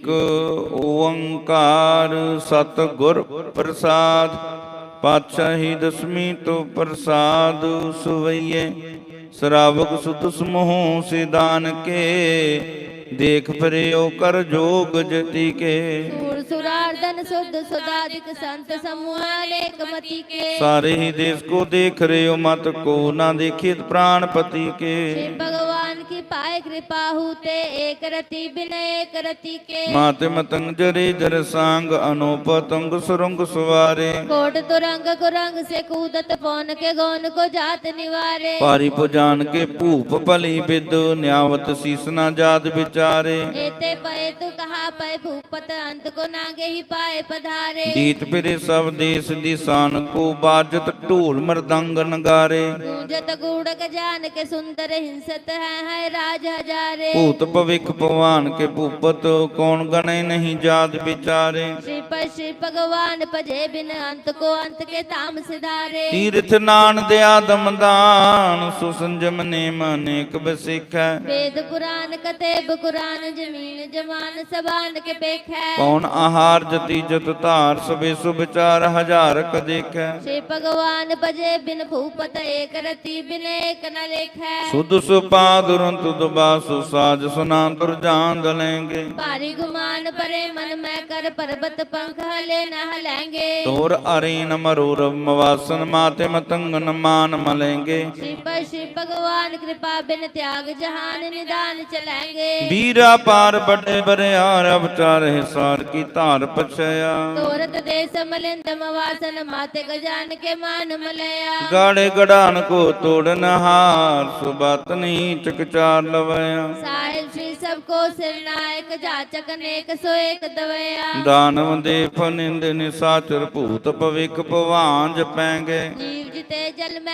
ਇਕ ਓੰਕਾਰ ਸਤਗੁਰ ਪ੍ਰਸਾਦ ਪਾਤਸ਼ਾਹੀ ਦਸਮੀ ਤੋਂ ਪ੍ਰਸਾਦ ਸੁਵਈਏ। ਸਰਾਵਕ ਸੁਤ ਸਮੋਹ ਸਿਦਾਨ ਕੇ ਦੇਖ ਪਰਿਓ ਕਰ ਜੋਗ ਜਤੀ ਕੇ ਸੂਰ ਸੁਰਾਰਦਨ ਸੁਧ ਸਦਾਦਿਕ ਸੰਤ ਸਮੂਹਾ ਲੇਕਮਤੀ ਕੇ ਸਾਰੇ ਹੀ ਦੇਸ ਕੋ ਦੇਖ ਰਿਓ ਮਤ ਕੋ ਨਾ ਦੇਖਿਤ ਪ੍ਰਾਣਪਤੀ ਕੇ पाहु ते एक रति विनय करति के माते मतंग जरी जर सांग अनोपतंग सुरंग सुवारे कोट तुरंग कुरंग से कूदत पौन के गौन को जात निवारे पारी पुजान के भूप भली बिद न्यावत सीसना जात विचारे ते पए तू कहा पए भूपत अंत को नागे ही पाए पधारे जीत फिरे सब देश दी शान को बाजत ढोल मृदंग नगारे गूंजत गूड़क जान के सुंदर हिंसत है है राज हजारे भूत भविख भगवान के भूपत कौन गणे नहीं जात विचारे श्री पर श्री भगवान भजे बिन अंत को अंत के धाम सिधारे तीर्थ नान दया दम दान सुसंजम नेम अनेक बसिखै वेद पुराण कतेब कुरान जमीन ਜਵਾਨ ਸਬਾਨ ਕੇ ਪੇਖੈ। ਕੌਣ ਆਹਾਰ ਜਤੀ ਜਤ ਧਾਰ ਸਵੇ ਸੁਭਚਾਰ ਹਜ਼ਾਰਕ ਦੇਖੈ। ਸੇ ਭਗਵਾਨ ਭਜੇ ਬਿਨ ਭੂਪਤ ਏਕ ਰਤੀ ਬਿਨ ਏਕ ਨ ਲੇਖੈ ਸੁਧ ਸੁਪਾ ਦੁਰੰਤ ਦੁਬਾ ਸੁਸਾਜ ਸੁਨਾੰਤਰ ਜਾਨ ਦਲੇਂਗੇ ਭਾਰੀ ਗੁਮਾਨ ਪਰੇ ਮਨ ਮੈਂ ਕਰ ਪਰਬਤ ਪੰਖ ਹਲੇ ਨ ਹਲੈਂਗੇ ਤੋਰ ਅਰੀਨ ਮਰੂਰ ਵਾਸਨ ਮਾਤੇ ਮਤੰਗਨ ਮਾਨ ਮਲੇਂਗੇ ਸ਼ਿਵ ਭਗਵਾਨ ਕਿਰਪਾ ਬਿਨ ਤਿਆਗ ਜਹਾਨ ਨਿਦਾਨ ਚਲੈਂਗੇ ਵੀਰਾ ਪਾਰ ਬੜੇ ਬਰਿਆਰ ਅਵਤਾਰ ਹਿਸਾਰ ਕੀ ਧਾਰ ਪਛਿਆ। ਤੋਰਤ ਦੇ ਸਮਲਿੰਦ ਮਵਾਸਨ ਮਾਤੇ ਗਜਾਨ ਕੇ ਮਾਨ ਮਲਿਆ। ਗਾੜੇ ਗੜਾਨ ਕੋ ਤੋੜਨ ਹਾਰ ਸੁਬਤ ਨਹੀਂ ਚਕਚਾਰ ਲਵਿਆ। ਸਾਹਿਬ ਸ੍ਰੀ ਸਭ ਕੋ ਸਿਰ ਨਾਇਕ ਜਾਚਕ ਨੇਕ ਸੋ ਏਕ ਦਵਿਆ। ਦਾਨਵ ਦੇ ਫਨਿੰਦ ਨਿਸਾਚਰ ਭੂਤ ਭਵਿਕ ਭਵਾਂਜ ਪੈਂਗੇ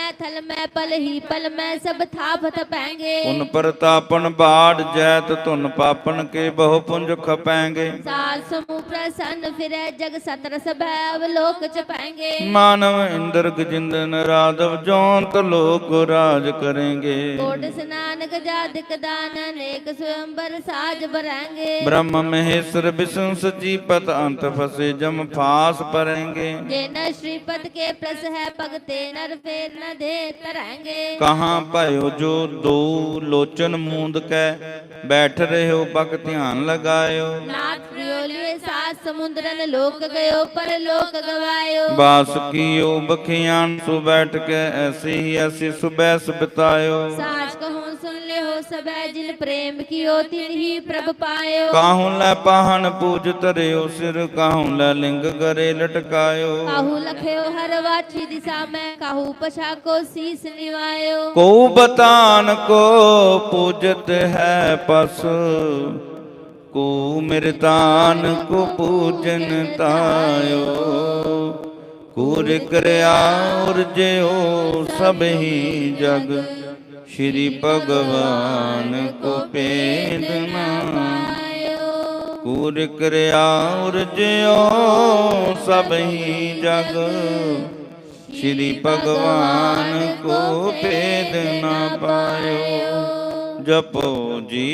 मैं थल मैं पल ही पल मैं सब थापत पैंगे उन प्रतापन बाढ़ जैत तुन पापन के बहु पुंज खपैंगे साल समूह प्रसन्न फिर जग सतरस भैव लोक चपैंगे मानव इंद्र गजिंदन राधव जोंत लोक राज करेंगे कोट स्नान गजादिक दान अनेक स्वयंवर साज बरेंगे ब्रह्म महेश्वर विष्णु सजीपत अंत फसे जम फास परेंगे जेन श्रीपद के प्रस है भगते नर फेर न ਦੇ ਤਰੰਗੇ। ਕਹਾਂ ਭਇਓ ਜੋ ਦੋ ਲੋਚਨ ਮੂੰਦ ਕੈ ਬੈਠ ਰਹਿਓ ਬਗ ਧਿਆਨ ਲਗਾਇਓ। ਨਾਥ ਪ੍ਰਿਓ ਲਿਏ ਸਾਤ ਸਮੁੰਦਰਨ ਲੋਕ ਗਇਓ ਪਰ ਲੋਕ ਗਵਾਇਓ। ਬਾਸ ਕੀਓ ਬਖਿਆਨ ਸੁ ਬੈਠ ਕੇ ਐਸੀ ਹੀ ਐਸੀ ਸੁਬੈਸ ਬਿਤਾਇਓ ਸਾਚ ਸਭੈ ਜਿਨ ਪ੍ਰੇਮ ਕੀਓ ਤਿਨ ਹੀ ਪ੍ਰਭ ਪਾਇਓ। ਕਾਹੂ ਲੈ ਪਾਹਨ ਪੂਜ ਧਰਿਓ ਸਿਰ ਕਾਹੂ ਲੈ ਲਿੰਗ ਕਰੇ ਲਟਕਾਇਓ। ਕਾਹੂ ਲਖਿਓ ਹਰ ਵਾਚੀ ਦਿਸਾ ਮੈਂ ਕਾਹੂ ਪਛਾ ਕੋ ਸੀਸ ਨਿਵਾਇਓ। ਕੋ ਬਤਾਨ ਕੋ ਪੂਜਤ ਹੈ ਪਸ ਕੋ ਮਿਰਤਾਨ ਕੋ ਪੂਜਨ ਤਾਇਓ। ਕੂਰ ਕਰਿਆ ਔਰ ਜਿਓ ਸਭ ਹੀ ਜਗ। श्री भगवान को पेद मायो कूर कृया उर्जयो सब ही जग श्री भगवान को पेद न पायो जपो जी